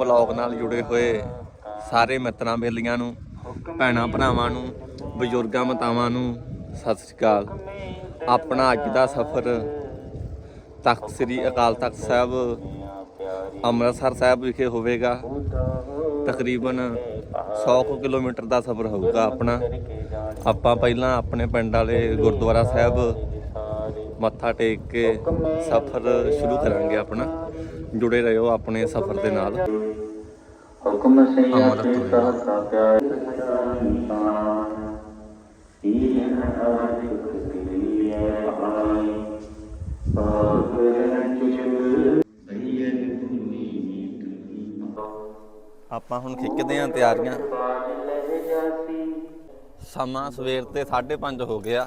Blog ਨਾਲ ਜੁੜੇ ਹੋਏ ਸਾਰੇ ਮਿੱਤਰਾਂ, ਬੇਲੀਆਂ ਨੂੰ, ਭੈਣਾਂ, ਭਰਾਵਾਂ ਨੂੰ, ਬਜ਼ੁਰਗਾਂ, ਮਾਤਾਵਾਂ ਨੂੰ ਸਤਿ ਸ੍ਰੀ ਅਕਾਲ। ਆਪਣਾ ਅੱਜ ਦਾ ਸਫ਼ਰ ਤਖਤ ਸ੍ਰੀ ਅਕਾਲ ਤਖਤ ਸਾਹਿਬ ਅੰਮ੍ਰਿਤਸਰ ਸਾਹਿਬ ਵਿਖੇ ਹੋਵੇਗਾ। ਤਕਰੀਬਨ 100 ਕੁ ਕਿਲੋਮੀਟਰ ਦਾ ਸਫ਼ਰ ਹੋਊਗਾ ਆਪਣਾ। ਆਪਾਂ ਪਹਿਲਾਂ ਆਪਣੇ ਪਿੰਡ ਵਾਲੇ ਗੁਰਦੁਆਰਾ ਸਾਹਿਬ ਮੱਥਾ ਟੇਕ ਕੇ ਸਫ਼ਰ ਸ਼ੁਰੂ ਕਰਾਂਗੇ ਆਪਣਾ। ਜੁੜੇ ਰਹੋ ਆਪਣੇ ਸਫ਼ਰ ਦੇ ਨਾਲ। ਹੁਕਮ ਸੇ ਅਮਰ ਆਪੇ ਤੁਰੇ। ਸਹਸਾ ਪਿਆਰ ਇਹ ਹਰ ਸ਼ੁਕਰੀ ਆਈ ਪਾਗਰਨ ਚੁਚ ਸਈਦ ਗੁਨੀ ਆਪਾਂ ਹੁਣ ਖਿੱਚਦੇ ਆਂ ਤਿਆਰੀਆਂ। ਸਮਾਂ ਸਵੇਰ ਤੇ 5:30 ਹੋ ਗਿਆ।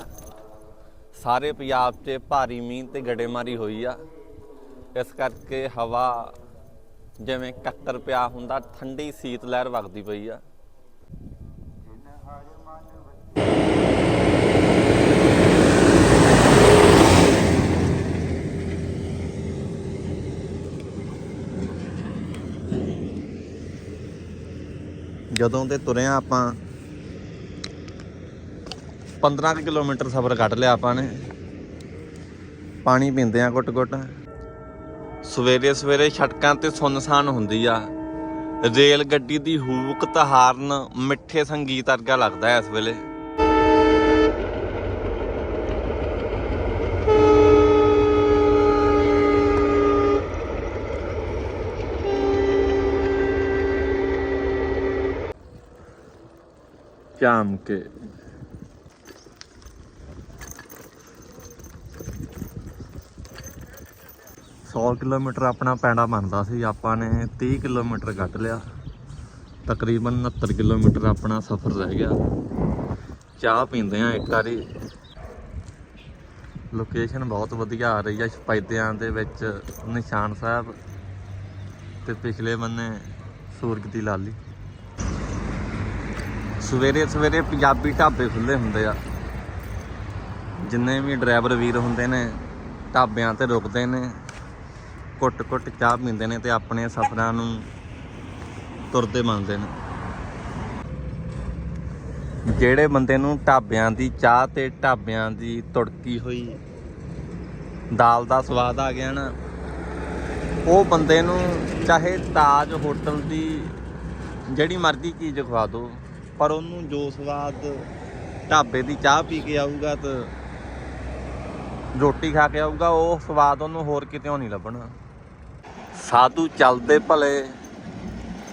ਸਾਰੇ ਪੰਜਾਬ 'ਚ ਭਾਰੀ ਮੀਂਹ ਤੇ ਗੜੇਮਾਰੀ ਹੋਈ ਆ। ਇਸ ਕਰਕੇ ਹਵਾ ਜਿਵੇਂ ਕੱਕਰ ਪਿਆ ਹੁੰਦਾ, ਠੰਡੀ ਸੀਤ ਲਹਿਰ ਵਗਦੀ ਪਈ ਆ। ਜਦੋਂ ਤੇ ਤੁਰਿਆ ਆਪਾਂ 15 ਕਿਲੋਮੀਟਰ ਸਫ਼ਰ ਕੱਢ ਲਿਆ ਆਪਾਂ ਨੇ। ਪਾਣੀ ਪੀਂਦੇ ਆ ਘੁੱਟ ਘੁੱਟ ਸਵੇਰੇ ਸਵੇਰੇ ਸੜਕਾਂ ਤੇ ਸੁੰਨਸਾਨ ਹੁੰਦੀ ਆ। ਰੇਲ ਗੱਡੀ ਦੀ ਹੂਕ ਤਹਾਰਨ ਮਿੱਠੇ ਸੰਗੀਤ ਵਰਗਾ ਲੱਗਦਾ ਹੈ ਇਸ ਵੇਲੇ। ਚਾਮ ਕੇ ਸੌ ਕਿਲੋਮੀਟਰ ਆਪਣਾ ਪੈਂਡਾ ਬਣਦਾ ਸੀ, ਆਪਾਂ ਨੇ 30 ਕਿਲੋਮੀਟਰ ਕੱਢ ਲਿਆ। ਤਕਰੀਬਨ 69 ਕਿਲੋਮੀਟਰ ਆਪਣਾ ਸਫ਼ਰ ਰਹਿ ਗਿਆ। ਚਾਹ ਪੀਂਦੇ ਆ ਇੱਕ ਵਾਰੀ। ਲੋਕੇਸ਼ਨ ਬਹੁਤ ਵਧੀਆ ਆ ਰਹੀ ਆ ਸਪੈਦਿਆਂ ਦੇ ਵਿੱਚ ਨਿਸ਼ਾਨ ਸਾਹਿਬ ਤੇ ਪਿਛਲੇ ਬੰਨੇ ਸੂਰਜ ਦੀ ਲਾਲੀ। ਸਵੇਰੇ ਸਵੇਰੇ ਪੰਜਾਬੀ ਢਾਬੇ ਖੁੱਲੇ ਹੁੰਦੇ ਆ। ਜਿੰਨੇ ਵੀ ਡਰਾਈਵਰ ਵੀਰ ਹੁੰਦੇ ਨੇ, ਢਾਬਿਆਂ ਤੇ ਰੁਕਦੇ ਨੇ। ਕੁੱਟ ਕੁੱਟ ਚਾਹ ਪੀਂਦੇ ਨੇ ਤੇ ਆਪਣੇ ਸਫ਼ਰਾਂ ਨੂੰ ਤੁਰਦੇ ਮੰਨਦੇ ਨੇ। ਜਿਹੜੇ ਬੰਦੇ ਨੂੰ ਢਾਬਿਆਂ ਦੀ ਚਾਹ ਤੇ ਢਾਬਿਆਂ ਦੀ ਤੁੜਕੀ ਹੋਈ, ਦਾਲ ਦਾ ਸਵਾਦ ਆ ਗਿਆ ਨਾ, ਉਹ ਬੰਦੇ ਨੂੰ ਚਾਹੇ ਤਾਜ ਹੋਟਲ ਦੀ ਜਿਹੜੀ ਮਰਜ਼ੀ ਚੀਜ਼ ਖਵਾ ਦਿਓ, ਪਰ ਉਹਨੂੰ ਜੋ ਸਵਾਦ ਢਾਬੇ ਦੀ ਚਾਹ ਪੀ ਕੇ ਆਊਗਾ ਤਾਂ ਰੋਟੀ ਖਾ ਕੇ ਆਊਗਾ, ਉਹ ਸਵਾਦ ਉਹਨੂੰ ਹੋਰ ਕਿਤੇ ਨਹੀਂ ਲੱਭਣਾ। ਸਾਧੂ ਚੱਲਦੇ ਭਲੇ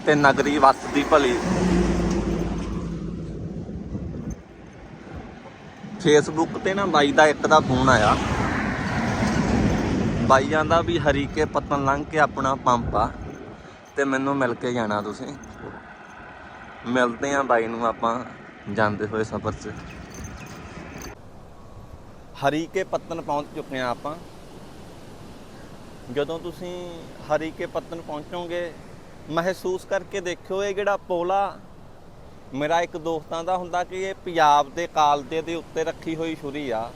ਤੇ ਨਗਰੀ ਵਸਦੀ ਭਲੀ। ਫੇਸਬੁੱਕ ਤੇ ਨਾ ਬਾਈ ਦਾ ਇੱਕ ਦਾ ਫੋਨ ਆਇਆ। ਬਾਈ ਜਾਂਦਾ ਵੀ ਹਰੀਕੇ ਪਤਨ ਲੰਘ ਕੇ ਆਪਣਾ ਪੰਪ ਆ ਤੇ ਮੈਨੂੰ ਮਿਲ ਕੇ ਜਾਣਾ ਤੁਸੀਂ। ਮਿਲਦੇ ਆਂ ਬਾਈ ਨੂੰ ਆਪਾਂ ਜਾਂਦੇ ਹੋਏ ਸਫ਼ਰ 'ਚ। ਹਰੀਕੇ ਪੱਤਨ ਪਹੁੰਚ ਚੁੱਕੇ ਆਂ ਆਪਾਂ। ਜਦੋਂ ਤੁਸੀਂ ਹਰੀਕੇ ਪੱਤਨ ਪਹੁੰਚੋਗੇ, ਮਹਿਸੂਸ ਕਰਕੇ ਦੇਖਿਓ ਇਹ ਜਿਹੜਾ ਪੋਲਾ ਮੇਰਾ ਇੱਕ ਦੋਸਤਾਂ ਦਾ ਹੁੰਦਾ ਕਿ ਇਹ ਪੰਜਾਬ ਦੇ ਕਾਲਦੇ ਦੇ ਉੱਤੇ ਰੱਖੀ ਹੋਈ ਛੁਰੀ ਆ।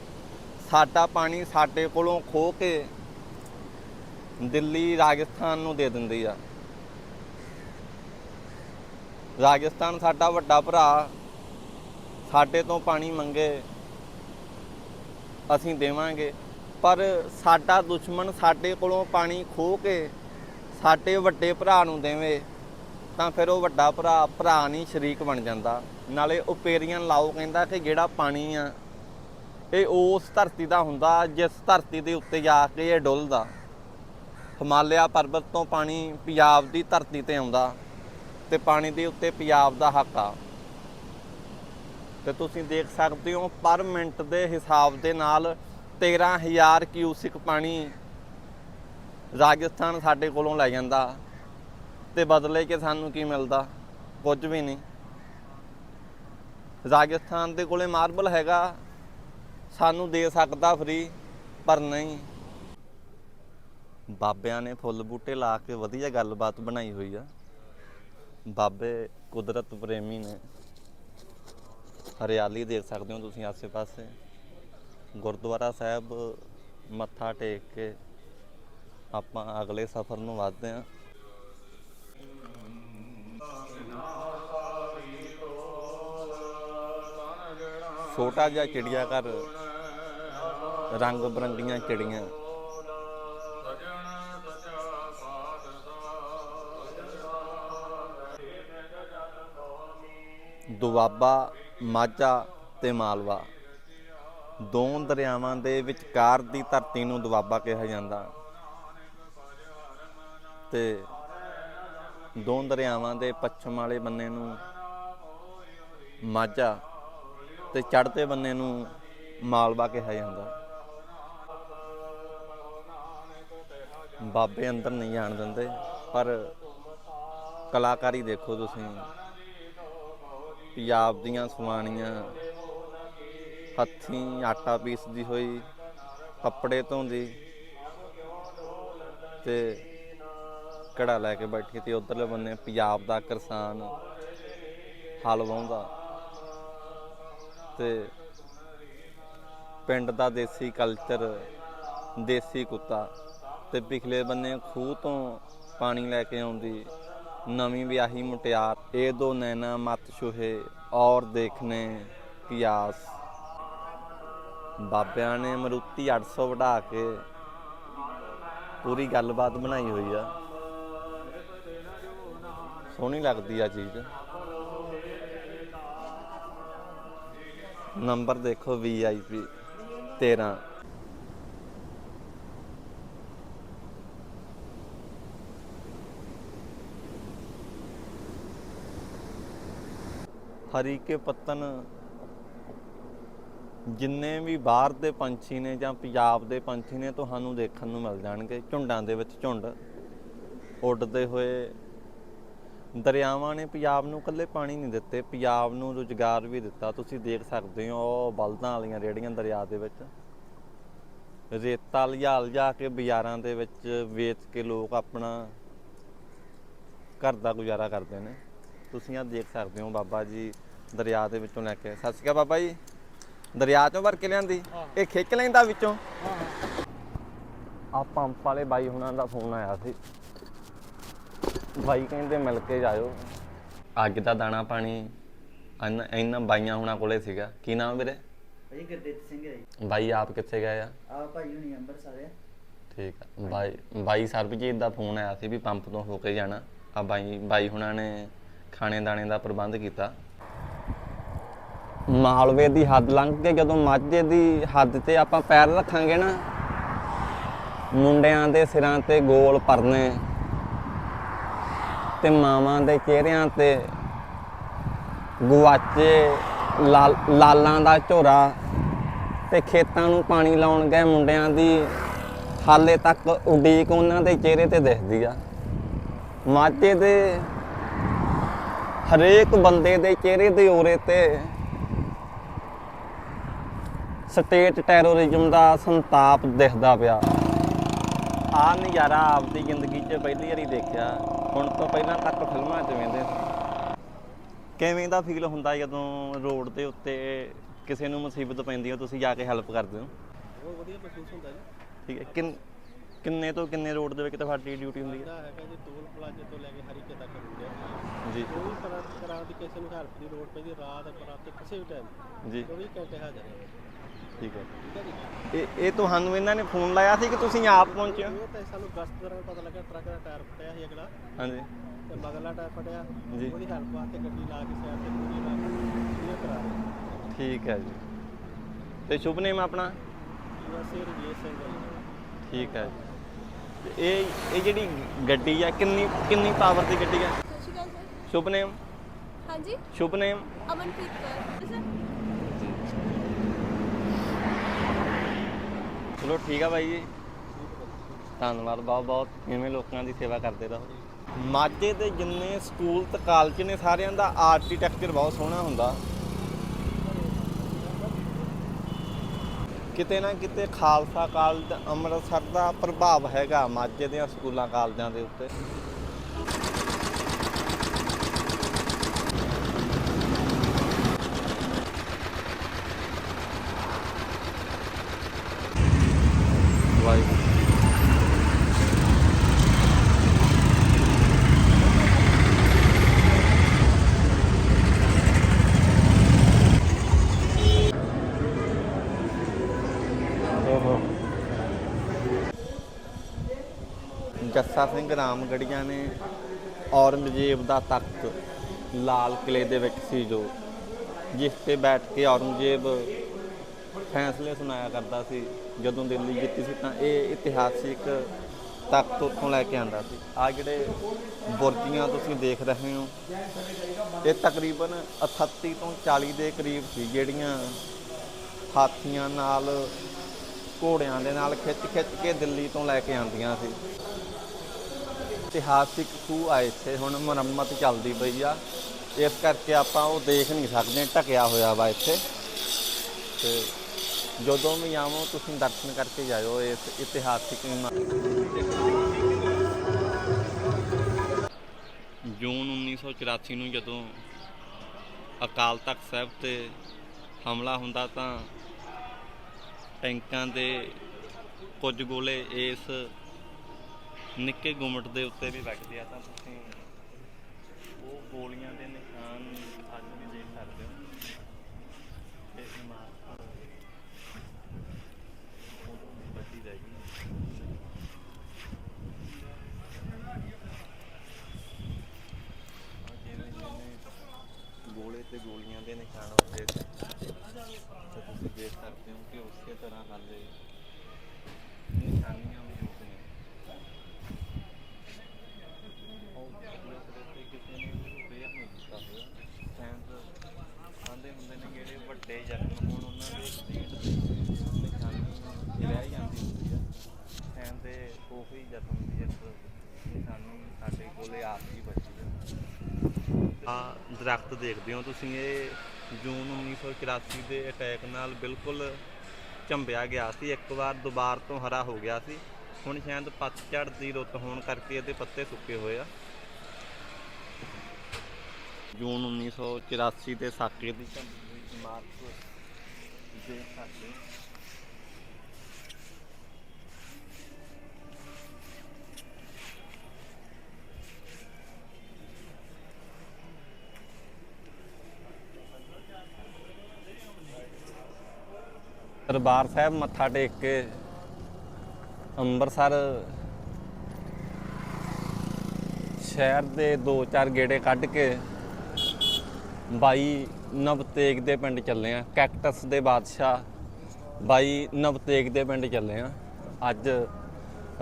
ਸਾਡਾ ਪਾਣੀ ਸਾਡੇ ਕੋਲੋਂ ਖੋ ਕੇ ਦਿੱਲੀ, ਰਾਜਸਥਾਨ ਨੂੰ ਦੇ ਦਿੰਦੀ ਆ। ਰਾਜਸਥਾਨ ਸਾਡਾ ਵੱਡਾ ਭਰਾ, ਸਾਡੇ ਤੋਂ ਪਾਣੀ ਮੰਗੇ। ਅਸੀਂ ਦੇਵਾਂਗੇ। ਪਰ ਸਾਡਾ ਦੁਸ਼ਮਣ ਸਾਡੇ ਕੋਲੋਂ ਪਾਣੀ ਖੋ ਕੇ ਸਾਡੇ ਵੱਡੇ ਭਰਾ ਨੂੰ ਦੇਵੇ, ਤਾਂ ਫਿਰ ਉਹ ਵੱਡਾ ਭਰਾ ਭਰਾ ਨਹੀਂ ਸ਼ਰੀਕ ਬਣ ਜਾਂਦਾ। ਨਾਲੇ ਓਪੇਰੀਅਨ ਲਾਓ ਕਹਿੰਦਾ ਕਿ ਜਿਹੜਾ ਪਾਣੀ ਆ, ਇਹ ਉਸ ਧਰਤੀ ਦਾ ਹੁੰਦਾ, ਜਿਸ ਧਰਤੀ ਦੇ ਉੱਤੇ ਜਾ ਕੇ ਇਹ ਡੁੱਲਦਾ। ਹਿਮਾਲਿਆ ਪਰਬਤ ਤੋਂ ਪਾਣੀ ਪੰਜਾਬ ਦੀ ਧਰਤੀ ਤੇ ਆਉਂਦਾ ਤੇ ਪਾਣੀ ਦੇ ਉੱਤੇ ਪੰਜਾਬ ਦਾ ਹੱਕ ਆ। ਤੇ ਤੁਸੀਂ ਦੇਖ ਸਕਦੇ ਹੋ ਪਰ ਮਿੰਟ ਦੇ ਹਿਸਾਬ ਦੇ ਨਾਲ 13000 ਕਿਊਸਿਕ ਪਾਣੀ ਰਾਜਸਥਾਨ ਸਾਡੇ ਕੋਲੋਂ ਲੈ ਜਾਂਦਾ। ਤੇ ਬਦਲੇ ਕਿ ਸਾਨੂੰ ਕੀ ਮਿਲਦਾ? ਕੁਝ ਵੀ ਨਹੀਂ। ਰਾਜਸਥਾਨ ਦੇ ਕੋਲੇ ਮਾਰਬਲ ਹੈਗਾ। ਸਾਨੂੰ ਦੇ ਸਕਦਾ ਫਰੀ ਪਰ ਨਹੀਂ। ਬਾਬਿਆਂ ਨੇ ਫੁੱਲ ਬੂਟੇ ਲਾ ਕੇ ਵਧੀਆ ਗੱਲਬਾਤ ਬਣਾਈ ਹੋਈ ਆ। ਬਾਬੇ ਕੁਦਰਤ ਪ੍ਰੇਮੀ ਨੇ। ਹਰਿਆਲੀ ਦੇਖ ਸਕਦੇ ਹੋ ਤੁਸੀਂ ਆਸੇ ਪਾਸੇ ਗੁਰਦੁਆਰਾ ਸਾਹਿਬ ਮੱਥਾ ਟੇਕ ਕੇ ਆਪਾਂ ਅਗਲੇ ਸਫ਼ਰ ਨੂੰ ਵਧਦੇ ਹਾਂ। ਛੋਟਾ ਜਿਹਾ ਚਿੜੀਆ ਘਰ ਰੰਗ ਬਰੰਗੀਆਂ ਚਿੜੀਆਂ। ਦੁਆਬਾ ਮਾਝਾ ਤੇ ਮਾਲਵਾ। ਦੋ ਦਰਿਆਵਾਂ ਦੇ ਵਿਚਕਾਰ ਦੀ ਧਰਤੀ ਨੂੰ ਦੁਆਬਾ ਕਿਹਾ ਜਾਂਦਾ। ਤੇ ਦੋ ਦਰਿਆਵਾਂ ਦੇ ਪੱਛਮ ਵਾਲੇ ਬੰਨੇ ਨੂੰ ਮਾਝਾ ਤੇ ਚੜ੍ਹਦੇ ਬੰਨੇ ਨੂੰ ਮਾਲਵਾ ਕਿਹਾ ਜਾਂਦਾ। ਬਾਬੇ ਅੰਦਰ ਨਹੀਂ ਜਾਣ ਦਿੰਦੇ, ਪਰ ਕਲਾਕਾਰੀ ਦੇਖੋ ਤੁਸੀਂ। ਪੰਜਾਬ ਦੀਆਂ ਸੁਆਣੀਆਂ ਹੱਥੀਂ ਆਟਾ ਪੀਸਦੀ ਹੋਈ, ਕੱਪੜੇ ਧੋਂਦੀ ਤੇ ਕੜਾ ਲੈ ਕੇ ਬੈਠੀ ਤੇ ਉਧਰਲੇ ਬੰਨੇ ਪੰਜਾਬ ਦਾ ਕਿਸਾਨ ਹਲ ਵਾਹੁੰਦਾ ਤੇ ਪਿੰਡ ਦਾ ਦੇਸੀ ਕਲਚਰ ਦੇਸੀ ਕੁੱਤਾ ਤੇ ਪਿਛਲੇ ਬੰਨੇ ਖੂਹ ਤੋਂ ਪਾਣੀ ਲੈ ਕੇ ਆਉਂਦੀ, ਨਵੀਂ ਵਿਆਹੀ ਮੁਟਿਆਰ, ਇਹ ਦੋ ਨੈਣਾ ਮਤ ਛੁਹੇ ਔਰ ਦੇਖਨੇ ਪਿਆਸ। ਬਾਬਿਆਂ ਨੇ ਮਰੂਤੀ 800 ਵਢਾ ਕੇ ਪੂਰੀ ਗੱਲਬਾਤ ਬਣਾਈ ਹੋਈ ਆ। ਸੋਹਣੀ ਲੱਗਦੀ ਆ ਚੀਜ਼। ਨੰਬਰ ਦੇਖੋ VIP 13 ਹਰੀ ਕੇ ਪੱਤਨ ਜਿੰਨੇ ਵੀ ਬਾਹਰ ਦੇ ਪੰਛੀ ਨੇ ਜਾਂ ਪੰਜਾਬ ਦੇ ਪੰਛੀ ਨੇ ਤੁਹਾਨੂੰ ਦੇਖਣ ਨੂੰ ਮਿਲ ਜਾਣਗੇ। ਝੁੰਡਾਂ ਦੇ ਵਿੱਚ ਝੁੰਡ ਉੱਡਦੇ ਹੋਏ। ਦਰਿਆਵਾਂ ਨੇ ਪੰਜਾਬ ਨੂੰ ਇਕੱਲੇ ਪਾਣੀ ਨਹੀਂ ਦਿੱਤੇ, ਪੰਜਾਬ ਨੂੰ ਰੁਜ਼ਗਾਰ ਵੀ ਦਿੱਤਾ। ਤੁਸੀਂ ਦੇਖ ਸਕਦੇ ਹੋ, ਉਹ ਬਲਦਾਂ ਵਾਲੀਆਂ ਰੇੜੀਆਂ ਦਰਿਆ ਦੇ ਵਿੱਚ। ਰੇਤਾ ਲਿਆ ਲਿਆ ਕੇ ਬਾਜ਼ਾਰਾਂ ਦੇ ਵਿੱਚ ਵੇਚ ਕੇ ਲੋਕ ਆਪਣਾ ਘਰ ਦਾ ਗੁਜ਼ਾਰਾ ਕਰਦੇ ਨੇ। ਤੁਸੀਂ ਆ ਦੇਖ ਸਕਦੇ ਹੋ ਬਾਬਾ ਜੀ ਦਰਿਆ ਦੇ ਵਿੱਚੋਂ ਲੈ ਕੇ ਸਤਿ ਸ਼੍ਰੀ ਅਕਾਲ ਬਾਬਾ ਜੀ। ਦਰਿਆ ਚੋਂ ਭਰ ਕੇ ਲਿਆਂਦੀ। ਇਹ ਖਿੱਚ ਲੈਂਦਾ ਵਿੱਚੋਂ। ਆ ਪੰਪ ਵਾਲੇ ਬਾਈ ਹੁਣਾਂ ਦਾ ਫੋਨ ਆਇਆ ਸੀ। ਬਾਈ ਕਹਿੰਦੇ ਮਿਲ ਕੇ ਜਾਇਓ। ਅੱਗ ਦਾ ਦਾਣਾ ਪਾਣੀ ਇਹਨਾਂ ਬਾਈਆਂ ਹੁਣਾਂ ਕੋਲੇ ਸੀਗਾ। ਕੀ ਨਾਮ ਵੀਰੇ? ਭਾਈ ਗੁਰਦੀਪ ਸਿੰਘ ਹੈ ਜੀ। ਬਾਈ ਆਪ ਕਿੱਥੇ ਗਏ ਆ? ਆ ਭਾਈ ਹੁਣੀ ਅੰਮ੍ਰਿਤਸਰ ਆ। ਠੀਕ ਆ। ਬਾਈ ਬਾਈ ਸਰਬਜੀਤ ਦਾ ਫੋਨ ਆਇਆ ਸੀ ਵੀ ਪੰਪ ਤੋਂ ਹੋ ਕੇ ਜਾਣਾ। ਆ ਬਾਈ ਬਾਈ ਹੁਣਾਂ ਨੇ ਖਾਣੇ ਦਾਣੇ ਦਾ ਪ੍ਰਬੰਧ ਕੀਤਾ। ਮਾਲਵੇ ਦੀ ਹੱਦ ਲੰਘ ਕੇ ਜਦੋਂ ਮਾਝੇ ਦੀ ਹੱਦ ਤੇ ਆਪਾਂ ਪੈਰ ਰੱਖਾਂਗੇ ਨਾ, ਮੁੰਡਿਆਂ ਦੇ ਸਿਰਾਂ ਤੇ ਗੋਲ ਪਰਨੇ ਤੇ ਮਾਵਾਂ ਦੇ ਚਿਹਰਿਆਂ ਤੇ ਗੁਆਚੇ ਲਾਲ- ਲਾਲਾਂ ਦਾ ਝੋਰਾ ਤੇ ਖੇਤਾਂ ਨੂੰ ਪਾਣੀ ਲਾਉਣ ਗਏ, ਮੁੰਡਿਆਂ ਦੀ ਹਾਲੇ ਤੱਕ ਉਡੀਕ ਉਹਨਾਂ ਦੇ ਚਿਹਰੇ ਤੇ ਦਿਖਦੀ ਆ। ਮਾਝੇ ਦੇ ਹਰੇਕ ਬੰਦੇ ਦੇ ਚਿਹਰੇ ਦੇ ਔਰੇ ਤੇ ਸਟੇਟ ਟੈਰੋਰਿਜ਼ਮ ਦਾ ਸੰਤਾਪ ਦਿਖਦਾ ਪਿਆ। ਆ ਨਜ਼ਾਰਾ ਆਪਦੀ ਜ਼ਿੰਦਗੀ 'ਚ ਪਹਿਲੀ ਵਾਰੀ ਦੇਖਿਆ। ਹੁਣ ਤੋਂ ਪਹਿਲਾਂ ਤੱਕ ਫਿਲਮਾਂ 'ਚ ਵੇਂਦੇ ਸੀ? ਕਿਵੇਂ ਦਾ ਫੀਲ ਹੁੰਦਾ ਜਦੋਂ ਰੋਡ ਦੇ ਉੱਤੇ ਕਿਸੇ ਨੂੰ ਮੁਸੀਬਤ ਪੈਂਦੀ ਹੈ ਤੁਸੀਂ ਜਾ ਕੇ ਹੈਲਪ ਕਰਦੇ ਹੋ? ਬਹੁਤ ਵਧੀਆ ਮਹਿਸੂਸ ਹੁੰਦਾ ਜੀ। ਠੀਕ ਹੈ ਕਿੰਨ ਕਿੰਨੇ ਤੋਂ ਕਿੰਨੇ ਰੋਡ ਦੇ ਵਿੱਚ ਤੁਹਾਡੀ ਡਿਊਟੀ ਹੁੰਦੀ ਹੈ? ਹੈਗਾ ਜੀ ਟੋਲ ਪਲਾਜ਼ੇ ਤੋਂ ਲੈ ਕੇ ਹਰੀਕੇ ਤੱਕ ਹੁੰਦੇ ਆ ਜੀ। ਕੋਈ ਤਰ੍ਹਾਂ ਦੀ ਕਿਸੇ ਨੂੰ ਹੈਲਪ ਦੀ ਲੋੜ ਪੈਂਦੀ ਰਾਤ ਬਰਾਤ ਕਿਸੇ ਵੀ ਟਾਈਮ ਜੀ। 24 ਘੰਟੇ ਹਾਜ਼ਰ ਹੈ। ਠੀਕ ਹੈ। ਠੀਕ ਹੈ ਜੀ ਇਹ ਇਹ ਤੁਹਾਨੂੰ ਇਹਨਾਂ ਨੇ ਫੋਨ ਲਾਇਆ ਸੀ ਕਿ ਤੁਸੀਂ ਆਪ ਪਹੁੰਚੇ ਹੋ? ਇਹ ਤਾਂ ਸਾਨੂੰ ਗਸਤ ਦੌਰਾਨ ਪਤਾ ਲੱਗਾ ਟਰੱਕ ਦਾ ਟਾਇਰ ਫਟਿਆ ਸੀ ਅਗਲਾ। ਹਾਂਜੀ। ਤੇ ਮਗਰਲਾ ਟਾਇਰ ਫਟਿਆ ਜੀ। ਉਹਦੀ ਹੈਲਪ ਵਾਸਤੇ ਗੱਡੀ ਲਾ ਕੇ ਸਾਈਡ ਤੇ ਪੂਰੀ ਲਾ ਕੇ ਕਲੀਅਰ ਕਰਾ ਰਹੇ ਠੀਕ ਹੈ ਜੀ। ਤੇ ਸ਼ੁਭ ਨੇਮ ਆਪਣਾ? ਯੂਐਸਏ ਰਜੀਤ ਸਿੰਘ ਹੈ ਜੀ। ਠੀਕ ਹੈ ਜੀ। ਤੇ ਇਹ ਇਹ ਜਿਹੜੀ ਗੱਡੀ ਆ ਕਿੰਨੀ ਕਿੰਨੀ ਪਾਵਰ ਦੀ ਗੱਡੀ ਆ? ਸਤਿ ਸ਼੍ਰੀ ਅਕਾਲ ਸਰ। ਸ਼ੁਭ ਨੇਮ? ਹਾਂਜੀ। ਸ਼ੁਭ ਨੇਮ? ਅਮਨਪ੍ਰੀਤ ਕੌਰ। ਸਰ ਚਲੋ ਠੀਕ ਆ ਬਾਈ ਜੀ। ਧੰਨਵਾਦ ਬਹੁਤ ਬਹੁਤ। ਇਵੇਂ ਲੋਕਾਂ ਦੀ ਸੇਵਾ ਕਰਦੇ ਰਹੋ। ਮਾਝੇ ਦੇ ਜਿੰਨੇ ਸਕੂਲ ਤੇ ਕਾਲਜ ਨੇ ਸਾਰਿਆਂ ਦਾ ਆਰਕੀਟੈਕਚਰ ਬਹੁਤ ਸੋਹਣਾ ਹੁੰਦਾ। ਕਿਤੇ ਨਾ ਕਿਤੇ ਖਾਲਸਾ ਕਾਲਜ ਅੰਮ੍ਰਿਤਸਰ ਦਾ ਪ੍ਰਭਾਵ ਹੈਗਾ ਮਾਝੇ ਦੇ ਸਕੂਲਾਂ ਕਾਲਜਾਂ ਦੇ ਉੱਤੇ। ਜੱਸਾ ਸਿੰਘ ਰਾਮਗੜੀਆਂ ਨੇ ਔਰੰਗਜ਼ੇਬ ਦਾ ਤਖਤ ਲਾਲ ਕਿਲੇ ਦੇ ਵਿੱਚ ਸੀ ਜੋ, ਜਿਸ ਤੇ ਬੈਠ ਕੇ ਔਰੰਗਜ਼ੇਬ ਫੈਸਲੇ ਸੁਣਾਇਆ ਕਰਦਾ ਸੀ, ਜਦੋਂ ਦਿੱਲੀ ਜਿੱਤੀ ਸੀ ਤਾਂ ਇਹ ਇਤਿਹਾਸਿਕ ਤਖਤ ਉੱਥੋਂ ਲੈ ਕੇ ਆਂਦਾ ਸੀ। ਆ ਜਿਹੜੇ ਬੁਰਜੀਆਂ ਤੁਸੀਂ ਦੇਖ ਰਹੇ ਹੋ, ਇਹ ਤਕਰੀਬਨ 38 ਤੋਂ 40 ਦੇ ਕਰੀਬ ਸੀ, ਜਿਹੜੀਆਂ ਹਾਥੀਆਂ ਨਾਲ ਘੋੜਿਆਂ ਦੇ ਨਾਲ ਖਿੱਚ ਖਿੱਚ ਕੇ ਦਿੱਲੀ ਤੋਂ ਲੈ ਕੇ ਆਉਂਦੀਆਂ ਸੀ। ਇਤਿਹਾਸਿਕ ਖੂਹ ਆ ਇੱਥੇ, ਹੁਣ ਮੁਰੰਮਤ ਚੱਲਦੀ ਪਈ ਆ। ਇਸ ਕਰਕੇ ਆਪਾਂ ਉਹ ਦੇਖ ਨਹੀਂ ਸਕਦੇ, ਢਕਿਆ ਹੋਇਆ ਵਾ ਇੱਥੇ। ਤੇ ਜਦੋਂ ਵੀ ਆਵੋ, ਤੁਸੀਂ ਦਰਸ਼ਨ ਕਰਕੇ ਜਾਇਓ ਇਸ ਇਤਿਹਾਸਿਕ ਇਮਾ- ਜੂਨ 1984 ਨੂੰ ਜਦੋਂ ਅਕਾਲ ਤਖਤ ਸਾਹਿਬ ਤੇ ਹਮਲਾ ਹੁੰਦਾ ਤਾਂ ਟੈਂਕਾਂ ਦੇ ਕੁਝ ਗੋਲੇ ਇਸ ਨਿੱਕੇ ਗੁੰਮਟ ਦੇ ਉੱਤੇ ਵੀ ਵੱਜਦੇ ਆ ਤਾਂ ਤੁਸੀਂ ਉਹ ਗੋਲੀਆਂ ਦੇ ਨਿਸ਼ਾਨ ਅੱਜ ਵੀ ਦੇਖ ਸਕਦੇ ਹੋ ਇਹ ਇਮਾਰਤ ਉਦੋਂ ਦੀ ਬਚੀ ਰਹਿ ਗਈ ਆਹ ਜਿਵੇਂ ਜਿਵੇਂ ਗੋਲੇ ਤੇ ਗੋਲੀਆਂ ਦੇ ਨਿਸ਼ਾਨ ਹੁੰਦੇ ਸੀ ਤੇ ਤੁਸੀਂ ਦੇਖ ਸਕਦੇ ਹੋ ਕਿ ਉਸੇ ਤਰ੍ਹਾਂ ਹਾਲੇ ਨਿਸ਼ਾਨੀਆਂ ਮੌਜੂਦ ਨੇ ਉਹ ਦੂਸਰੇ ਤੇ ਕਿਸੇ ਨੇ ਵੀ ਰਿਪੇਅਰ ਨਹੀਂ ਕੀਤਾ ਹੋਇਆ ਸਾਇੰਸ ਆਂਦੇ ਹੁੰਦੇ ਨੇ ਜਿਹੜੇ ਵੱਡੇ ਜ਼ਖਮ ਹੋਣ ਉਹਨਾਂ ਦੇ ਪੇਂਟ ਨਿਸ਼ਾਨੀ ਰਹਿ ਜਾਂਦੀ ਹੁੰਦੀ ਆ। ਸਾਇੰਸ ਦੇ ਉਹੀ ਜ਼ਖਮ ਦੀ ਇੱਕ ਨਿਸ਼ਾਨੀ ਸਾਡੇ ਕੋਲੇ ਆਪ ਹੀ ਬਚੀ ਹੈ ਆ। ਦਰਖਤ ਦੇਖਦੇ ਹੋ ਤੁਸੀਂ, ਇਹ ਜੂਨ 1984 ਦੇ ਅਟੈਕ ਨਾਲ ਬਿਲਕੁਲ ਝੰਬਿਆ ਗਿਆ ਸੀ। ਇੱਕ ਵਾਰ ਦੁਬਾਰ ਤੋਂ ਹਰਾ ਹੋ ਗਿਆ ਸੀ। ਹੁਣ ਸ਼ਾਇਦ ਪਤਝੜ ਦੀ ਰੁੱਤ ਹੋਣ ਕਰਕੇ ਇਹਦੇ ਪੱਤੇ ਸੁੱਕੇ ਹੋਏ ਆ। ਜੂਨ 1984 ਦੇ ਸਾਕੇ ਦੀ ਝੰਬੀ ਹੋਈ ਇਮਾਰਤ ਦਰਬਾਰ ਸਾਹਿਬ ਮੱਥਾ ਟੇਕ ਕੇ ਅੰਮ੍ਰਿਤਸਰ ਸ਼ਹਿਰ ਦੇ ਦੋ ਚਾਰ ਗੇੜੇ ਕੱਢ ਕੇ ਬਾਈ ਨਵਤੇਗ ਦੇ ਪਿੰਡ ਚੱਲੇ ਆ। ਕੈਕਟਸ ਦੇ ਬਾਦਸ਼ਾਹ ਬਾਈ ਨਵਤੇਗ ਦੇ ਪਿੰਡ ਚੱਲੇ ਆ। ਅੱਜ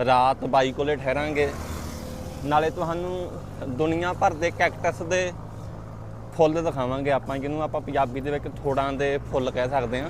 ਰਾਤ ਬਾਈ ਕੋਲੇ ਠਹਿਰਾਂਗੇ। ਨਾਲੇ ਤੁਹਾਨੂੰ ਦੁਨੀਆ ਭਰ ਦੇ ਕੈਕਟਸ ਦੇ ਫੁੱਲ ਦਿਖਾਵਾਂਗੇ। ਆਪਾਂ ਜਿਹਨੂੰ ਆਪਾਂ ਪੰਜਾਬੀ ਦੇ ਵਿੱਚ ਥੋੜਾਂ ਦੇ ਫੁੱਲ ਕਹਿ ਸਕਦੇ ਹਾਂ